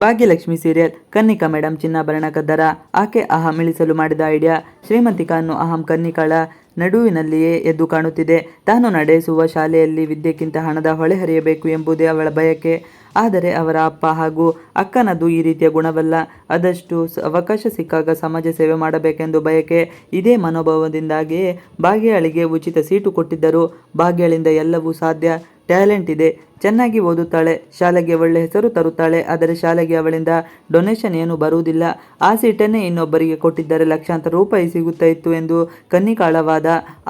Bhagyalakshmi serial Kannika madam ಚಿನ್ನಾಭರಣ ಕದ್ದರ ಆಕೆ ಅಹಂ ಇಳಿಸಲು ಮಾಡಿದ ಐಡಿಯಾ ಶ್ರೀಮಂತಿಕಾನ್ನು ಅಹಂ ಕನ್ನಿಕಾಳ ನಡುವಿನಲ್ಲಿಯೇ ಎದ್ದು ಕಾಣುತ್ತಿದೆ. ತಾನು ನಡೆಸುವ ಶಾಲೆಯಲ್ಲಿ ವಿದ್ಯೆಗಿಂತ ಹಣದ ಹೊಳೆ ಹರಿಯಬೇಕು ಎಂಬುದೇ ಅವಳ ಬಯಕೆ. ಆದರೆ ಅವರ ಅಪ್ಪ ಹಾಗೂ ಅಕ್ಕನದು ಈ ರೀತಿಯ ಗುಣವಲ್ಲ. ಆದಷ್ಟು ಅವಕಾಶ ಸಿಕ್ಕಾಗ ಸಮಾಜ ಸೇವೆ ಮಾಡಬೇಕೆಂದು ಬಯಕೆ ಇದೇ ಮನೋಭಾವದಿಂದಾಗಿಯೇ ಭಾಗ್ಯಳಿಗೆ ಉಚಿತ ಸೀಟು ಕೊಟ್ಟಿದ್ದರು. ಭಾಗ್ಯಳಿಂದ ಎಲ್ಲವೂ ಸಾಧ್ಯ. ಟ್ಯಾಲೆಂಟ್ ಇದೆ. ಚೆನ್ನಾಗಿ ಓದುತ್ತಾಳೆ, ಶಾಲೆಗೆ ಒಳ್ಳೆ ಹೆಸರು ತರುತ್ತಾಳೆ, ಆದರೆ ಶಾಲೆಗೆ ಅವಳಿಂದ ಡೊನೇಷನ್ ಏನು ಬರುವುದಿಲ್ಲ. ಆ ಸೀಟನ್ನೇ ಇನ್ನೊಬ್ಬರಿಗೆ ಕೊಟ್ಟಿದ್ದರೆ ಲಕ್ಷಾಂತರ ರೂಪಾಯಿ ಸಿಗುತ್ತಾ ಇತ್ತು ಎಂದು ಕನ್ನಿಕಾಳವಾದ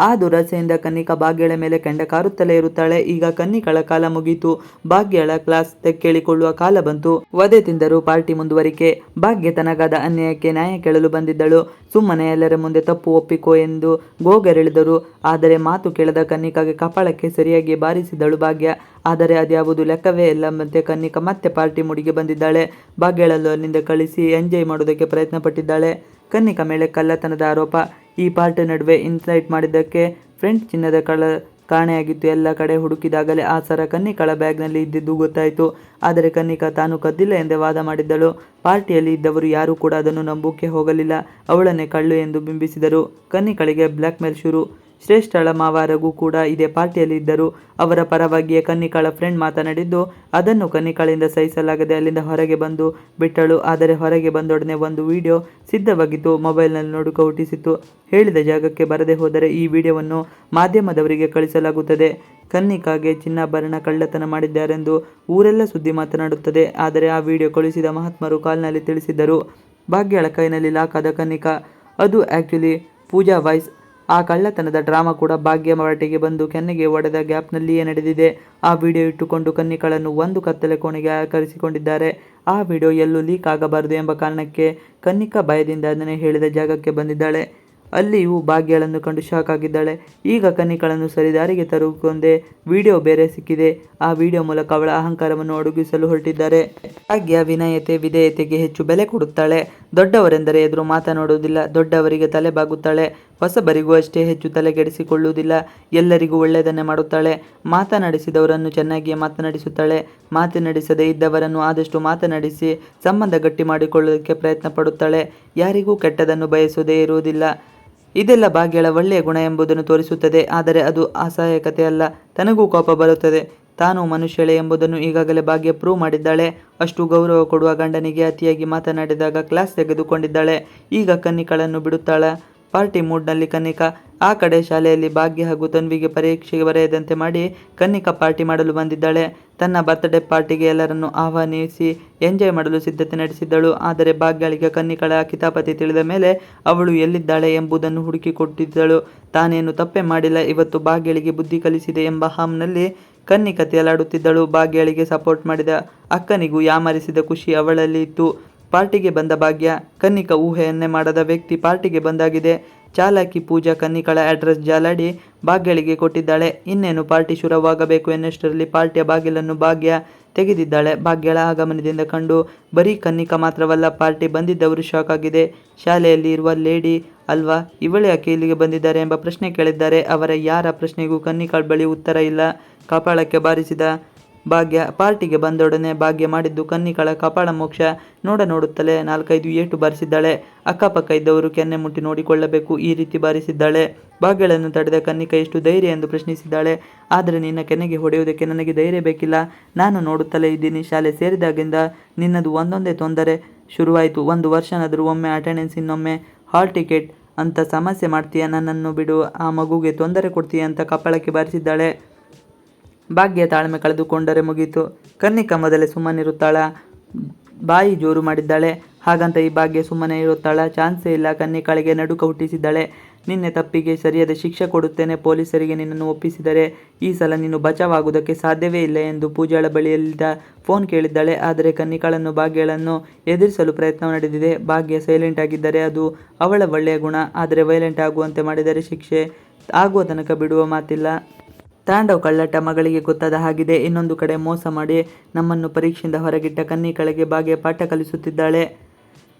ಆ ದುರಾಸೆಯಿಂದ ಕನ್ನಿಕಾ ಭಾಗ್ಯಳ ಮೇಲೆ ಕೆಂಡ ಕಾರುತ್ತಲೇ ಇರುತ್ತಾಳೆ. ಈಗ ಕನ್ನಿಕಾಳ ಕಾಲ ಮುಗಿಯಿತು ಭಾಗ್ಯಳ ಕ್ಲಾಸ್ ತೆಕ್ಕೇಳಿಕೊಳ್ಳುವ ಕಾಲ ಬಂತು. ವಧೆ ತಿಂದರು ಪಾರ್ಟಿ ಮುಂದುವರಿಕೆ. ಭಾಗ್ಯ ತನಗಾದ ಅನ್ಯಾಯಕ್ಕೆ ನ್ಯಾಯ ಕೇಳಲು ಬಂದಿದ್ದಳು. ಸುಮ್ಮನೆ ಎಲ್ಲರ ಮುಂದೆ ತಪ್ಪು ಒಪ್ಪಿಕೋ ಎಂದು ಗೋಗರೆಳಿದರು. ಆದರೆ ಮಾತು ಕೇಳದ ಕನ್ನಿಕಾಗೆ ಕಪಾಳಕ್ಕೆ ಸರಿಯಾಗಿ ಬಾರಿಸಿದಳು ಭಾಗ್ಯ. ಆದರೆ ಅದ್ಯಾವುದು ಲೆಕ್ಕವೇ ಇಲ್ಲ. ಮತ್ತೆ ಕನ್ನಿಕಾ ಮತ್ತೆ ಪಾರ್ಟಿ ಮುಡಿಗೆ ಬಂದಿದ್ದಾಳೆ. ಭಾಗ್ಯಳನ್ನು ಅಲ್ಲಿಂದ ಕಳಿಸಿ ಎಂಜಾಯ್ ಮಾಡೋದಕ್ಕೆ ಪ್ರಯತ್ನ ಪಟ್ಟಿದ್ದಾಳೆ ಕನ್ನಿಕಾ ಮೇಲೆ ಕಳ್ಳತನದ ಆರೋಪ. ಈ ಪಾರ್ಟಿ ನಡುವೆ ಇನ್ಸೈಟ್ ಮಾಡಿದ್ದಕ್ಕೆ ಫ್ರೆಂಡ್ ಚಿನ್ನದ ಕಳ ಕಾಣೆಯಾಗಿತ್ತು. ಎಲ್ಲ ಕಡೆ ಹುಡುಕಿದಾಗಲೇ ಆ ಸರ ಕನ್ನಿಕಾಳ ಬ್ಯಾಗ್ನಲ್ಲಿ ಇದ್ದಿದ್ದು ಗೊತ್ತಾಯಿತು. ಆದರೆ ಕನ್ನಿಕಾ ತಾನು ಕದ್ದಿಲ್ಲ ಎಂದೇ ವಾದ ಮಾಡಿದ್ದಳು. ಪಾರ್ಟಿಯಲ್ಲಿ ಇದ್ದವರು ಯಾರೂ ಕೂಡ ಅದನ್ನು ನಂಬೋಕೆ ಹೋಗಲಿಲ್ಲ. ಅವಳನ್ನೇ ಕಳ್ಳು ಎಂದು ಬಿಂಬಿಸಿದರು. ಕನ್ನಿಕಳಿಗೆ ಬ್ಲ್ಯಾಕ್ಮೇಲ್ ಶುರು. ಶ್ರೇಷ್ಠಳ ಮಾವಾರಗೂ ಕೂಡ ಇದೇ ಪಾರ್ಟಿಯಲ್ಲಿದ್ದರು. ಅವರ ಪರವಾಗಿಯೇ ಕನ್ನಿಕಾಳ ಫ್ರೆಂಡ್ ಮಾತನಾಡಿದ್ದು, ಅದನ್ನು ಕನ್ನಿಕಾಳಿಂದ ಸಹಿಸಲಾಗದೆ ಅಲ್ಲಿಂದ ಹೊರಗೆ ಬಂದು ಬಿಟ್ಟಳು. ಆದರೆ ಹೊರಗೆ ಬಂದೊಡನೆ ಒಂದು ವಿಡಿಯೋ ಸಿದ್ಧವಾಗಿತ್ತು ಮೊಬೈಲ್ನಲ್ಲಿ ನೋಡುಕ ಹುಟ್ಟಿಸಿತ್ತು. ಹೇಳಿದ ಜಾಗಕ್ಕೆ ಬರದೆ ಹೋದರೆ ಈ ವಿಡಿಯೋವನ್ನು ಮಾಧ್ಯಮದವರಿಗೆ ಕಳಿಸಲಾಗುತ್ತದೆ. ಕನ್ನಿಕಾಗೆ ಚಿನ್ನಾಭರಣ ಕಳ್ಳತನ ಮಾಡಿದ್ದಾರೆಂದು ಊರೆಲ್ಲ ಸುದ್ದಿ ಮಾತನಾಡುತ್ತದೆ. ಆದರೆ ಆ ವಿಡಿಯೋ ಕಳುಹಿಸಿದ ಮಹಾತ್ಮರು ಕಾಲ್ನಲ್ಲಿ ತಿಳಿಸಿದ್ದರು. ಭಾಗ್ಯಳ ಕೈನಲ್ಲಿ ಲಾಕಾದ ಕನ್ನಿಕಾ. ಅದು ಆ್ಯಕ್ಚುಲಿ ಪೂಜಾ ವಾಯ್ಸ್ ಆ ಕಳ್ಳತನದ ಡ್ರಾಮಾ ಕೂಡ ಭಾಗ್ಯ ಮರಾಠಿಗೆ ಬಂದು ಕೆನ್ನೆಗೆ ಒಡೆದ ಗ್ಯಾಪ್ನಲ್ಲಿಯೇ ನಡೆದಿದೆ. ಆ ವಿಡಿಯೋ ಇಟ್ಟುಕೊಂಡು ಕನ್ನಿಕಳನ್ನು ಒಂದು ಕತ್ತಲೆ ಕೋಣೆಗೆ ಕರೆಸಿಕೊಂಡಿದ್ದಾರೆ ಆ ವಿಡಿಯೋ ಎಲ್ಲೂ ಲೀಕ್ ಆಗಬಾರದು ಎಂಬ ಕಾರಣಕ್ಕೆ ಕನ್ನಿಕಾ ಭಯದಿಂದ ಅದನ್ನೇ ಹೇಳಿದ ಜಾಗಕ್ಕೆ ಬಂದಿದ್ದಾಳೆ. ಅಲ್ಲಿಯೂ ಭಾಗ್ಯಗಳನ್ನು ಕಂಡು ಶಾಕ್ ಆಗಿದ್ದಾಳೆ. ಈಗ ಕನ್ನಿಕಳನ್ನು ಸರಿದಾರಿಗೆ ತರುಕೊಂಡೆ ವಿಡಿಯೋ ಬೇರೆ ಸಿಕ್ಕಿದೆ. ಆ ವಿಡಿಯೋ ಮೂಲಕ ಅವಳ ಅಹಂಕಾರವನ್ನು ಅಡುಗಿಸಲು ಹೊರಟಿದ್ದಾರೆ. ಭಾಗ್ಯ ವಿನಯತೆ ವಿಧೇಯತೆಗೆ ಹೆಚ್ಚು ಬೆಲೆ ಕೊಡುತ್ತಾಳೆ. ದೊಡ್ಡವರೆಂದರೆ ಎದುರು ಮಾತನಾಡುವುದಿಲ್ಲ. ದೊಡ್ಡವರಿಗೆ ತಲೆ ಬಾಗುತ್ತಾಳೆ. ಹೊಸಬರಿಗೂ ಅಷ್ಟೇ ಹೆಚ್ಚು ತಲೆಗೆಡಿಸಿಕೊಳ್ಳುವುದಿಲ್ಲ ಎಲ್ಲರಿಗೂ ಒಳ್ಳೆಯದನ್ನೇ ಮಾಡುತ್ತಾಳೆ. ಮಾತನಾಡಿಸಿದವರನ್ನು ಚೆನ್ನಾಗಿಯೇ ಮಾತನಾಡಿಸುತ್ತಾಳೆ. ಮಾತನಾಡಿಸದೇ ಇದ್ದವರನ್ನು ಆದಷ್ಟು ಮಾತನಾಡಿಸಿ ಸಂಬಂಧ ಗಟ್ಟಿ ಮಾಡಿಕೊಳ್ಳೋದಕ್ಕೆ ಪ್ರಯತ್ನ ಪಡುತ್ತಾಳೆ. ಯಾರಿಗೂ ಕೆಟ್ಟದನ್ನು ಬಯಸುವುದೇ ಇರುವುದಿಲ್ಲ. ಇದೆಲ್ಲ ಭಾಗ್ಯಳ ಒಳ್ಳೆಯ ಗುಣ ಎಂಬುದನ್ನು ತೋರಿಸುತ್ತದೆ. ಆದರೆ ಅದು ಅಸಹಾಯಕತೆ ಅಲ್ಲ. ತನಗೂ ಕೋಪ ಬರುತ್ತದೆ. ತಾನು ಮನುಷ್ಯಳೆ ಎಂಬುದನ್ನು ಈಗಾಗಲೇ ಭಾಗ್ಯ ಪ್ರೂವ್ ಮಾಡಿದ್ದಾಳೆ. ಅಷ್ಟು ಗೌರವ ಕೊಡುವ ಗಂಡನಿಗೆ ಅತಿಯಾಗಿ ಮಾತನಾಡಿದಾಗ ಕ್ಲಾಸ್ ತೆಗೆದುಕೊಂಡಿದ್ದಾಳೆ. ಈಗ ಕನ್ನಿಕಳನ್ನು ಬಿಡುತ್ತಾಳ. ಪಾರ್ಟಿ ಮೂಡ್ನಲ್ಲಿ ಕನ್ನಿಕಾ ಆ ಕಡೆ ಶಾಲೆಯಲ್ಲಿ ಭಾಗ್ಯ ಹಾಗೂ ತನ್ವಿಗೆ ಪರೀಕ್ಷೆಗೆ ಬರೆಯದಂತೆ ಮಾಡಿ ಕನ್ನಿಕಾ ಪಾರ್ಟಿ ಮಾಡಲು ಬಂದಿದ್ದಾಳೆ. ತನ್ನ ಬರ್ತ್ಡೇ ಪಾರ್ಟಿಗೆ ಎಲ್ಲರನ್ನು ಆಹ್ವಾನಿಸಿ ಎಂಜಾಯ್ ಮಾಡಲು ಸಿದ್ಧತೆ ನಡೆಸಿದ್ದಳು. ಆದರೆ ಭಾಗ್ಯಳಿಗೆ ಕನ್ನಿಕಳ ಕಿತಾಪತಿ ತಿಳಿದ ಮೇಲೆ ಅವಳು ಎಲ್ಲಿದ್ದಾಳೆ ಎಂಬುದನ್ನು ಹುಡುಕಿಕೊಟ್ಟಿದ್ದಳು. ತಾನೇನು ತಪ್ಪೇ ಮಾಡಿಲ್ಲ, ಇವತ್ತು ಭಾಗ್ಯಳಿಗೆ ಬುದ್ಧಿ ಕಲಿಸಿದೆ ಎಂಬ ಹಾಮ್ನಲ್ಲಿ ಕನ್ನಿಕ ತೇಲಾಡುತ್ತಿದ್ದಳು. ಭಾಗ್ಯಳಿಗೆ ಸಪೋರ್ಟ್ ಮಾಡಿದ ಅಕ್ಕನಿಗೂ ಯಾಮರಿಸಿದ ಖುಷಿ ಅವಳಲ್ಲಿ ಇತ್ತು ಪಾರ್ಟಿಗೆ ಬಂದ ಭಾಗ್ಯ ಕನ್ನಿಕ ಊಹೆಯನ್ನೇ ಮಾಡದ ವ್ಯಕ್ತಿ ಪಾರ್ಟಿಗೆ ಬಂದಾಗಿದೆ. ಚಾಲಾಕಿ ಪೂಜಾ ಕನ್ನಿಕಳ ಅಡ್ರೆಸ್ ಜಾಲಾಡಿ ಭಾಗ್ಯಳಿಗೆ ಕೊಟ್ಟಿದ್ದಾಳೆ. ಇನ್ನೇನು ಪಾರ್ಟಿ ಶುರುವಾಗಬೇಕು ಎನ್ನುಷ್ಟರಲ್ಲಿ ಪಾರ್ಟಿಯ ಬಾಗಿಲನ್ನು ಭಾಗ್ಯ ತೆಗೆದಿದ್ದಾಳೆ. ಭಾಗ್ಯಳ ಆಗಮನದಿಂದ ಕಂಡು ಬರೀ ಕನ್ನಿಕ ಮಾತ್ರವಲ್ಲ, ಪಾರ್ಟಿ ಬಂದಿದ್ದವರು ಶಾಕ್ ಆಗಿದೆ. ಶಾಲೆಯಲ್ಲಿ ಇರುವ ಲೇಡಿ ಅಲ್ವಾ, ಇವಳೇ ಯಾಕೆ ಇಲ್ಲಿಗೆ ಬಂದಿದ್ದಾರೆ ಎಂಬ ಪ್ರಶ್ನೆ ಕೇಳಿದ್ದಾರೆ. ಅವರ ಯಾರ ಪ್ರಶ್ನೆಗೂ ಕನ್ನಿಕಾಳ್ ಬಳಿ ಉತ್ತರ ಇಲ್ಲ. ಕಪಾಳಕ್ಕೆ ಬಾರಿಸಿದ ಭಾಗ್ಯ, ಪಾರ್ಟಿಗೆ ಬಂದೊಡನೆ ಭಾಗ್ಯ ಮಾಡಿದ್ದು ಕನ್ನಿಕಳ ಕಪಾಳ ಮೋಕ್ಷ ನೋಡ ನೋಡುತ್ತಲೇ ನಾಲ್ಕೈದು ಏಟು ಬಾರಿಸಿದ್ದಾಳೆ. ಅಕ್ಕಪಕ್ಕ ಇದ್ದವರು ಕೆನ್ನೆ ಮುಟ್ಟಿ ನೋಡಿಕೊಳ್ಳಬೇಕು, ಈ ರೀತಿ ಬಾರಿಸಿದ್ದಾಳೆ. ಭಾಗ್ಯಗಳನ್ನು ತಡೆದ ಕನ್ನಿಕ ಎಷ್ಟು ಧೈರ್ಯ ಎಂದು ಪ್ರಶ್ನಿಸಿದ್ದಾಳೆ. ಆದರೆ ನಿನ್ನ ಕೆನ್ನೆಗೆ ಹೊಡೆಯುವುದಕ್ಕೆ ನನಗೆ ಧೈರ್ಯ ಬೇಕಿಲ್ಲ. ನಾನು ನೋಡುತ್ತಲೇ ಇದ್ದೀನಿ, ಶಾಲೆ ಸೇರಿದಾಗಿಂದ ನಿನ್ನದು ಒಂದೊಂದೇ ತೊಂದರೆ ಶುರುವಾಯಿತು. ಒಂದು ವರ್ಷನಾದರೂ ಒಮ್ಮೆ ಅಟೆಂಡೆನ್ಸ್ ಇನ್ನೊಮ್ಮೆ ಹಾಲ್ ಟಿಕೆಟ್ ಅಂತ ಸಮಸ್ಯೆ ಮಾಡ್ತೀಯ ನನ್ನನ್ನು ಬಿಡು. ಆ ಮಗುಗೆ ತೊಂದರೆ ಕೊಡ್ತೀಯ ಅಂತ ಕಪಾಳಕ್ಕೆ ಬಾರಿಸಿದ್ದಾಳೆ. ಭಾಗ್ಯ ತಾಳ್ಮೆ ಕಳೆದುಕೊಂಡರೆ ಮುಗೀತು. ಕನ್ನಿಕಾ ಮೊದಲೇ ಸುಮ್ಮನಿರುತ್ತಾಳ. ಬಾಯಿ ಜೋರು ಮಾಡಿದ್ದಾಳೆ. ಹಾಗಂತ ಈ ಭಾಗ್ಯ ಸುಮ್ಮನೆ ಇರುತ್ತಾಳ. ಚಾನ್ಸೇ ಇಲ್ಲ. ಕನ್ನಿಕಾಳಿಗೆ ನಡುಕ ಹುಟ್ಟಿಸಿದ್ದಾಳೆ. ನಿನ್ನೆ ತಪ್ಪಿಗೆ ಸರಿಯಾದ ಶಿಕ್ಷೆ ಕೊಡುತ್ತೇನೆ. ಪೊಲೀಸರಿಗೆ ನಿನ್ನನ್ನು ಒಪ್ಪಿಸಿದರೆ ಈ ಸಲ ನೀನು ಬಚಾವಾಗುವುದಕ್ಕೆ ಸಾಧ್ಯವೇ ಇಲ್ಲ ಎಂದು ಪೂಜಾಳ ಬಳಿಯಲ್ಲಿದ್ದ ಫೋನ್ ಕೇಳಿದ್ದಾಳೆ. ಆದರೆ ಕನ್ನಿಕಾಳನ್ನು ಭಾಗ್ಯಗಳನ್ನು ಎದುರಿಸಲು ಪ್ರಯತ್ನ ನಡೆದಿದೆ. ಭಾಗ್ಯ ಸೈಲೆಂಟ್ ಆಗಿದ್ದರೆ ಅದು ಅವಳ ಒಳ್ಳೆಯ ಗುಣ. ಆದರೆ ವೈಲೆಂಟ್ ಆಗುವಂತೆ ಮಾಡಿದರೆ ಶಿಕ್ಷೆ ಆಗುವ ತನಕ ಬಿಡುವ ಮಾತಿಲ್ಲ. ತಾಂಡವ್ ಕಳ್ಳಟ ಮಗಳಿಗೆ ಗೊತ್ತಾದ ಹಾಗಿದೆ. ಇನ್ನೊಂದು ಕಡೆ ಮೋಸ ಮಾಡಿ ನಮ್ಮನ್ನು ಪರೀಕ್ಷೆಯಿಂದ ಹೊರಗಿಟ್ಟ ಕನ್ನಿಕಳಿಗೆ ಭಾಗ್ಯ ಪಾಠ ಕಲಿಸುತ್ತಿದ್ದಾಳೆ.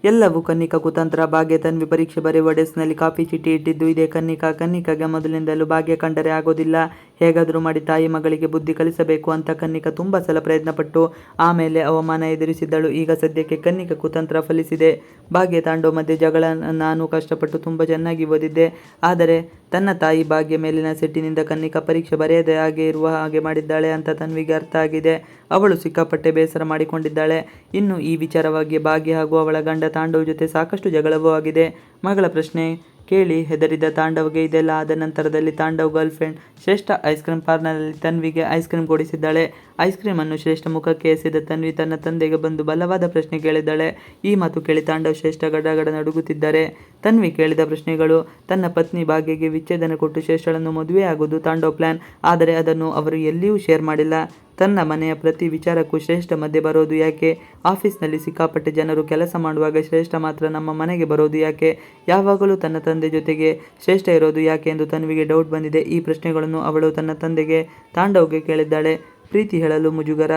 ಎಲ್ಲವೂ ಕನ್ನಿಕಾ ಕುತಂತ್ರ. ಭಾಗ್ಯ ತನ್ವಿ ಪರೀಕ್ಷೆ ಬರೆಯುವ ಡೆಸ್ಕ್ನಲ್ಲಿ ಕಾಫಿ ಚೀಟಿ ಇಟ್ಟಿದ್ದು. ಇದೇ ಕನ್ನಿಕಾ ಕನ್ನಿಕಗೆ ಮೊದಲಿನಿಂದಲೂ ಭಾಗ್ಯ ಕಂಡರೆ ಆಗೋದಿಲ್ಲ. ಹೇಗಾದರೂ ಮಾಡಿ ತಾಯಿ ಮಗಳಿಗೆ ಬುದ್ಧಿ ಕಲಿಸಬೇಕು ಅಂತ ಕನ್ನಿಕಾ ತುಂಬ ಸಲ ಪ್ರಯತ್ನಪಟ್ಟು ಆಮೇಲೆ ಅವಮಾನ ಎದುರಿಸಿದ್ದಳು. ಈಗ ಸದ್ಯಕ್ಕೆ ಕನ್ನಿಕಾ ಕುತಂತ್ರ ಫಲಿಸಿದೆ. ಭಾಗ್ಯ ತಾಂಡವ ಮಧ್ಯೆ ಜಗಳ ನಾನು ಕಷ್ಟಪಟ್ಟು ತುಂಬ ಚೆನ್ನಾಗಿ ಓದಿದ್ದೆ. ಆದರೆ ತನ್ನ ತಾಯಿ ಭಾಗ್ಯ ಮೇಲಿನ ಸಿಟ್ಟಿನಿಂದ ಕನ್ನಿಕಾ ಪರೀಕ್ಷೆ ಬರೆಯದೆ ಹಾಗೆ ಇರುವ ಹಾಗೆ ಮಾಡಿದ್ದಾಳೆ ಅಂತ ತನ್ವಿಗೆ ಅರ್ಥ ಆಗಿದೆ. ಅವಳು ಸಿಕ್ಕಾಪಟ್ಟೆ ಬೇಸರ ಮಾಡಿಕೊಂಡಿದ್ದಾಳೆ. ಇನ್ನು ಈ ವಿಚಾರವಾಗಿ ಭಾಗ್ಯ ಹಾಗೂ ಅವಳ ಗಂಡ ತಾಂಡವ ಜೊತೆ ಸಾಕಷ್ಟು ಜಗಳವೂ ಆಗಿದೆ. ಮಗಳ ಪ್ರಶ್ನೆ ಕೇಳಿ ಹೆದರಿದ ತಾಂಡವ್ಗೆ ಇದೆಲ್ಲ ಆದ ನಂತರದಲ್ಲಿ Tandav girlfriend Shreshtha ice cream ಪಾರ್ಲರ್ನಲ್ಲಿ ತನ್ವಿಗೆ ಐಸ್ ಕ್ರೀಮ್ ಕೊಡಿಸಿದ್ದಾಳೆ. ಐಸ್ ಕ್ರೀಮ್ ಅನ್ನು ಶ್ರೇಷ್ಠ ಮುಖಕ್ಕೆ ಎಸೆದ ತನ್ವಿ ತನ್ನ ತಂದೆಗೆ ಬಂದು ಬಲವಾದ ಪ್ರಶ್ನೆ ಕೇಳಿದ್ದಾಳೆ. ಈ ಮಾತು ಕೇಳಿ ತಾಂಡವ್ ಶ್ರೇಷ್ಠ ಗಡಗಡ ನಡುಗುತ್ತಿದ್ದಾರೆ. ತನ್ವಿ ಕೇಳಿದ ಪ್ರಶ್ನೆಗಳು, ತನ್ನ ಪತ್ನಿ ಭಾಗ್ಯಗೆ ವಿಚ್ಛೇದನ ಕೊಟ್ಟು ಶ್ರೇಷ್ಠಳನ್ನು ಮದುವೆ ಆಗುವುದು ತಾಂಡವ್ ಪ್ಲಾನ್. ಆದರೆ ಅದನ್ನು ಅವರು ಎಲ್ಲಿಯೂ ಶೇರ್ ಮಾಡಿಲ್ಲ. ತನ್ನ ಮನೆಯ ಪ್ರತಿ ವಿಚಾರಕ್ಕೂ ಶ್ರೇಷ್ಠ ಮಧ್ಯೆ ಬರೋದು ಯಾಕೆ? ಆಫೀಸ್ನಲ್ಲಿ ಸಿಕ್ಕಾಪಟ್ಟೆ ಜನರು ಕೆಲಸ ಮಾಡುವಾಗ ಶ್ರೇಷ್ಠ ಮಾತ್ರ ನಮ್ಮ ಮನೆಗೆ ಬರೋದು ಯಾಕೆ? ಯಾವಾಗಲೂ ತನ್ನ ತಂದೆ ಜೊತೆಗೆ ಶ್ರೇಷ್ಠ ಇರೋದು ಯಾಕೆ ಎಂದು ತನ್ವಿಗೆ ಡೌಟ್ ಬಂದಿದೆ. ಈ ಪ್ರಶ್ನೆಗಳನ್ನು ಅವಳು ತನ್ನ ತಂದೆಗೆ ತಾಂಡವ್ಗೆ ಕೇಳಿದ್ದಾಳೆ. ಪ್ರೀತಿ ಹೇಳಲು ಮುಜುಗರ.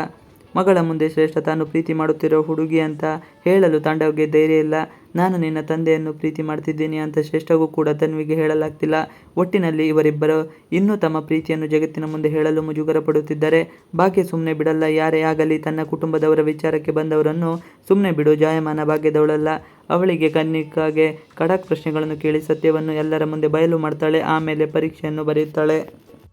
ಮಗಳ ಮುಂದೆ ಶ್ರೇಷ್ಠ, ತಾನು ಪ್ರೀತಿ ಮಾಡುತ್ತಿರೋ ಹುಡುಗಿ ಅಂತ ಹೇಳಲು ತಾಂಡವ್ಗೆ ಧೈರ್ಯ ಇಲ್ಲ. ನಾನು ನಿನ್ನ ತಂದೆಯನ್ನು ಪ್ರೀತಿ ಮಾಡ್ತಿದ್ದೀನಿ ಅಂತ ಶ್ರೇಷ್ಠಗೂ ಕೂಡ ತನ್ವಿಗೆ ಹೇಳಲಾಗ್ತಿಲ್ಲ. ಒಟ್ಟಿನಲ್ಲಿ ಇವರಿಬ್ಬರು ಇನ್ನೂ ತಮ್ಮ ಪ್ರೀತಿಯನ್ನು ಜಗತ್ತಿನ ಮುಂದೆ ಹೇಳಲು ಮುಜುಗರ ಪಡುತ್ತಿದ್ದಾರೆ. ಬಾಕಿ ಸುಮ್ಮನೆ ಬಿಡಲ್ಲ, ಯಾರೇ ಆಗಲಿ ತನ್ನ ಕುಟುಂಬದವರ ವಿಚಾರಕ್ಕೆ ಬಂದವರನ್ನು ಸುಮ್ಮನೆ ಬಿಡು, ಜಾಯಮಾನ ಭಾಗ್ಯದವಳಲ್ಲ. ಅವಳಿಗೆ ಕನ್ನಿಕಾಗೆ ಖಡಕ್ ಪ್ರಶ್ನೆಗಳನ್ನು ಕೇಳಿ ಸತ್ಯವನ್ನು ಎಲ್ಲರ ಮುಂದೆ ಬಯಲು ಮಾಡ್ತಾಳೆ, ಆಮೇಲೆ ಪರೀಕ್ಷೆಯನ್ನು ಬರೆಯುತ್ತಾಳೆ.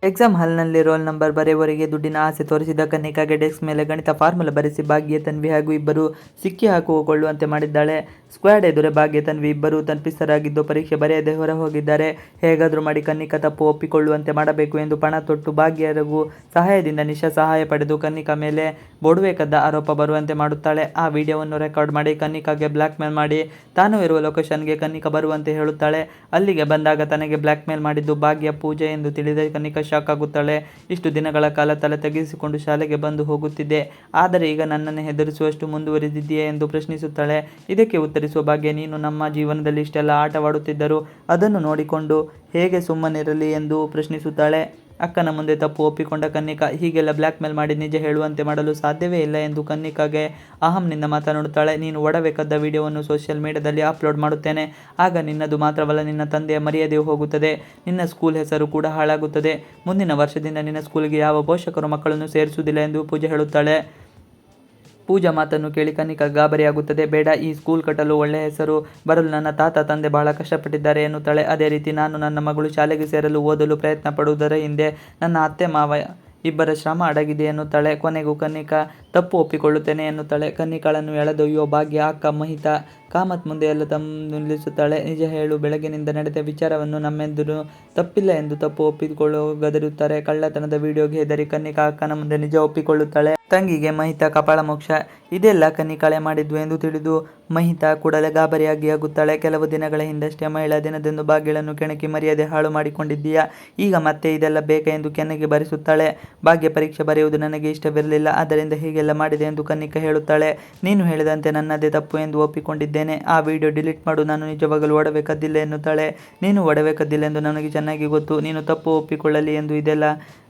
ಎಕ್ಸಾಮ್ ಹಾಲ್ನಲ್ಲಿ ರೋಲ್ ನಂಬರ್ ಬರೆಯುವವರೆಗೆ ದುಡ್ಡಿನ ಆಸೆ ತೋರಿಸಿದ ಕನ್ನಿಕಾಗೆ ಡೆಸ್ಕ್ ಮೇಲೆ ಗಣಿತ ಫಾರ್ಮುಲಾ ಬರೆಸಿ ಭಾಗ್ಯ ತನ್ವಿ ಹಾಗೂ ಇಬ್ಬರು ಸಿಕ್ಕಿ ಹಾಕಿಕೊಳ್ಳುವಂತೆ ಮಾಡಿದ್ದಾಳೆ. ಸ್ಕ್ವಾಡ್ ಎದುರೇ ಭಾಗ್ಯ ತನ್ವಿ ಇಬ್ಬರು ತನ್ಪಿಸ್ತರಾಗಿದ್ದು ಪರೀಕ್ಷೆ ಬರೆಯದೆ ಹೊರ ಹೋಗಿದ್ದಾರೆ. ಹೇಗಾದರೂ ಮಾಡಿ ಕನ್ನಿಕ ತಪ್ಪು ಒಪ್ಪಿಕೊಳ್ಳುವಂತೆ ಮಾಡಬೇಕು ಎಂದು ಪಣ ತೊಟ್ಟು ಭಾಗ್ಯರಿಗೂ ಸಹಾಯದಿಂದ ನಿಶಾ ಸಹಾಯ ಪಡೆದು ಕನ್ನಿಕ ಮೇಲೆ ಬೋಡಬೇಕಾದ ಆರೋಪ ಬರುವಂತೆ ಮಾಡುತ್ತಾಳೆ. ಆ ವಿಡಿಯೋವನ್ನು ರೆಕಾರ್ಡ್ ಮಾಡಿ ಕನ್ನಿಕಾಗೆ ಬ್ಲ್ಯಾಕ್ ಮೇಲ್ ಮಾಡಿ. ತಾನು ಇರುವ ಲೊಕೇಶನ್ಗೆ ಕನ್ನಿಕಾ ಬರುವಂತೆ ಹೇಳುತ್ತಾಳೆ. ಅಲ್ಲಿಗೆ ಬಂದಾಗ ತನಗೆ ಬ್ಲ್ಯಾಕ್ ಮೇಲ್ ಮಾಡಿದ್ದು ಭಾಗ್ಯ ಪೂಜೆ ಎಂದು ತಿಳಿದ ಕನ್ನಿಕ ಶಾಕ್ ಆಗುತ್ತಾಳೆ. ಇಷ್ಟು ದಿನಗಳ ಕಾಲ ತಲೆ ತೆಗೆಸಿಕೊಂಡು ಶಾಲೆಗೆ ಬಂದು ಹೋಗುತ್ತಿದ್ದೆ. ಆದರೆ ಈಗ ನನ್ನನ್ನು ಹೆದರಿಸುವಷ್ಟು ಮುಂದುವರಿದಿದೆಯೇ ಎಂದು ಪ್ರಶ್ನಿಸುತ್ತಾಳೆ. ಇದಕ್ಕೆ ಉತ್ತರಿಸುವ ಬಗ್ಗೆ ನೀನು ನಮ್ಮ ಜೀವನದಲ್ಲಿ ಇಷ್ಟೆಲ್ಲ ಆಟವಾಡುತ್ತಿದ್ದರೂ ಅದನ್ನು ನೋಡಿಕೊಂಡು ಹೇಗೆ ಸುಮ್ಮನಿರಲಿ ಎಂದು ಪ್ರಶ್ನಿಸುತ್ತಾಳೆ. ಅಕ್ಕನ ಮುಂದೆ ತಪ್ಪು ಒಪ್ಪಿಕೊಂಡ ಕನ್ನಿಕಾ ಹೀಗೆಲ್ಲ ಬ್ಲ್ಯಾಕ್ ಮೇಲ್ ಮಾಡಿ ನಿಜ ಹೇಳುವಂತೆ ಮಾಡಲು ಸಾಧ್ಯವೇ ಇಲ್ಲ ಎಂದು ಕನ್ನಿಕಾಗೆ ಅಹಂನಿಂದ ಮಾತನಾಡುತ್ತಾಳೆ. ನೀನು ಒಡಬೇಕಾದ ವಿಡಿಯೋವನ್ನು ಸೋಷಿಯಲ್ ಮೀಡಿಯಾದಲ್ಲಿ ಅಪ್ಲೋಡ್ ಮಾಡುತ್ತೇನೆ. ಆಗ ನಿನ್ನದು ಮಾತ್ರವಲ್ಲ, ನಿನ್ನ ತಂದೆಯ ಮರ್ಯಾದೆಯೂ ಹೋಗುತ್ತದೆ. ನಿನ್ನ ಸ್ಕೂಲ್ ಹೆಸರು ಕೂಡ ಹಾಳಾಗುತ್ತದೆ. ಮುಂದಿನ ವರ್ಷದಿಂದ ನಿನ್ನ ಸ್ಕೂಲಿಗೆ ಯಾವ ಪೋಷಕರು ಮಕ್ಕಳನ್ನು ಸೇರಿಸುವುದಿಲ್ಲ ಎಂದು ಪೂಜೆ ಹೇಳುತ್ತಾಳೆ. ಪೂಜಾ ಮಾತನ್ನು ಕೇಳಿ ಕನಿಕ ಗಾಬರಿಯಾಗುತ್ತದೆ. ಬೇಡ, ಈ ಸ್ಕೂಲ್ ಕಟ್ಟಲು ಒಳ್ಳೆಯ ಹೆಸರು ಬರಲು ನನ್ನ ತಾತ ತಂದೆ ಬಹಳ ಕಷ್ಟಪಟ್ಟಿದ್ದಾರೆ ಎನ್ನುತ್ತಾಳೆ. ಅದೇ ರೀತಿ ನಾನು ನನ್ನ ಮಗಳು ಶಾಲೆಗೆ ಸೇರಲು ಓದಲು ಪ್ರಯತ್ನ ಪಡುವುದರ ಹಿಂದೆ ನನ್ನ ಅತ್ತೆ ಮಾವ ಇಬ್ಬರ ಶ್ರಮ ಅಡಗಿದೆ ಎನ್ನುತ್ತಾಳೆ. ಕೊನೆಗೂ ಕನ್ನಿಕಾ ತಪ್ಪು ಒಪ್ಪಿಕೊಳ್ಳುತ್ತೇನೆ ಎನ್ನುತ್ತಾಳೆ. ಕನ್ನಿಕಾಳನ್ನು ಎಳೆದೊಯ್ಯೋ ಭಾಗ್ಯ, ಅಕ್ಕ, ಮಹಿತಾ, ಕಾಮತ್ ಮುಂದೆ ಎಲ್ಲ ತಮ್ಮ ನಿಲ್ಲಿಸುತ್ತಾಳೆ. ನಿಜ ಹೇಳು ಬೆಳಗಿನಿಂದ ನಡೆದ ವಿಚಾರವನ್ನು ನಮ್ಮೆಂದರು ತಪ್ಪಿಲ್ಲ ಎಂದು ತಪ್ಪು ಒಪ್ಪಿಕೊಳ್ಳೋ ಗದರುತ್ತಾರೆ ಕಳ್ಳತನದ ವಿಡಿಯೋಗೆ ಹೆದರಿ ಕನ್ನಿಕಾ ಅಕ್ಕನ ಮುಂದೆ ನಿಜ ಒಪ್ಪಿಕೊಳ್ಳುತ್ತಾಳೆ. ತಂಗಿಗೆ ಮಹಿತಾ ಕಪಾಳ ಮೋಕ್ಷ. ಇದೆಲ್ಲ ಕನ್ನಿಕಾಳೆ ಮಾಡಿದ್ವು ಎಂದು ತಿಳಿದು ಮಹಿತಾ ಕೂಡಲೇ ಗಾಬರಿಯಾಗಿ ಆಗುತ್ತಾಳೆ. ಕೆಲವು ದಿನಗಳ ಹಿಂದಷ್ಟೇ ಮಹಿಳಾ ದಿನದಂದು ಭಾಗ್ಯಗಳನ್ನು ಕೆಣಕಿ ಮರ್ಯಾದೆ ಹಾಳು ಮಾಡಿಕೊಂಡಿದ್ದೀಯಾ? ಈಗ ಮತ್ತೆ ಇದೆಲ್ಲ ಬೇಕಾ ಎಂದು ಕೆನ್ನೆಗೆ ಬರೆಸುತ್ತಾಳೆ. ಭಾಗ್ಯ ಪರೀಕ್ಷೆ ಬರೆಯುವುದು ನನಗೆ ಇಷ್ಟವಿರಲಿಲ್ಲ. ಆದ್ದರಿಂದ ಹೀಗೆಲ್ಲ ಮಾಡಿದೆ ಎಂದು ಕನ್ನಿಕಾ ಹೇಳುತ್ತಾಳೆ. ನೀನು ಹೇಳಿದಂತೆ ನನ್ನದೇ ತಪ್ಪು ಎಂದು ಒಪ್ಪಿಕೊಂಡಿದ್ದೇನೆ. ಆ ವಿಡಿಯೋ ಡಿಲೀಟ್ ಮಾಡು. ನಾನು ನಿಜವಾಗಲೂ ಒಡವೆ ಎನ್ನುತ್ತಾಳೆ. ನೀನು ಒಡವೆ ಎಂದು ನನಗೆ ಚೆನ್ನಾಗಿ ಗೊತ್ತು. ನೀನು ತಪ್ಪು ಒಪ್ಪಿಕೊಳ್ಳಲಿ ಎಂದು ಇದೆಲ್ಲ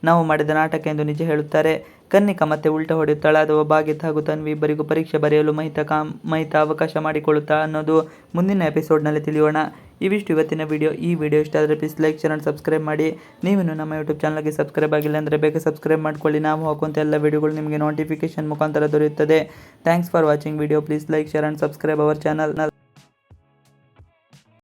ನಾವು ಮಾಡಿದ ನಾಟಕ ಎಂದು ನಿಜ ಹೇಳುತ್ತಾರೆ. ಕನ್ನಿಕಾ ಮತ್ತೆ ಉಲ್ಟಾ ಹೊಡೆಯುತ್ತಾಳೆ. ಅಥವಾ ಭಾಗ್ಯತ್ ಹಾಗೂ ತನ್ವಿ. ಇಬ್ಬರಿಗೂ ಪರೀಕ್ಷೆ ಬರೆಯಲು ಮಹಿತಾ ಕಾಮ್, ಮಹಿತಾ ಅವಕಾಶ ಮಾಡಿಕೊಳ್ಳುತ್ತಾ ಅನ್ನೋದು ಮುಂದಿನ ಎಪಿಸೋಡ್ನಲ್ಲಿ ತಿಳಿಯೋಣ. ಇವಿಷ್ಟು ಇವತ್ತಿನ ವಿಡಿಯೋ ಈ ವಿಡಿಯೋ ಇಷ್ಟ ಆದರೆ ಪ್ಲೀಸ್ ಲೈಕ್ ಚಾನಲ್ ಸಬ್ಸ್ಕ್ರೈಬ್ ಮಾಡಿ. ನೀವು ನಮ್ಮ ಯೂಟ್ಯೂಬ್ ಚಾನಲ್ಗೆ ಸಬ್ಸ್ಕ್ರೈಬ್ ಆಗಿಲ್ಲ ಅಂದರೆ ಬೇಗ ಸಬ್ಸ್ಕ್ರೈಬ್ ಮಾಡ್ಕೊಳ್ಳಿ. ನಾವು ಹಾಕುವಂಥ ಎಲ್ಲ ವೀಡಿಯೋಗಳು ನಿಮಗೆ ನೋಟಿಫಿಕೇಶನ್ ಮುಖಾಂತರ ದೊರೆಯುತ್ತದೆ. Thanks for watching video please like share and subscribe our channel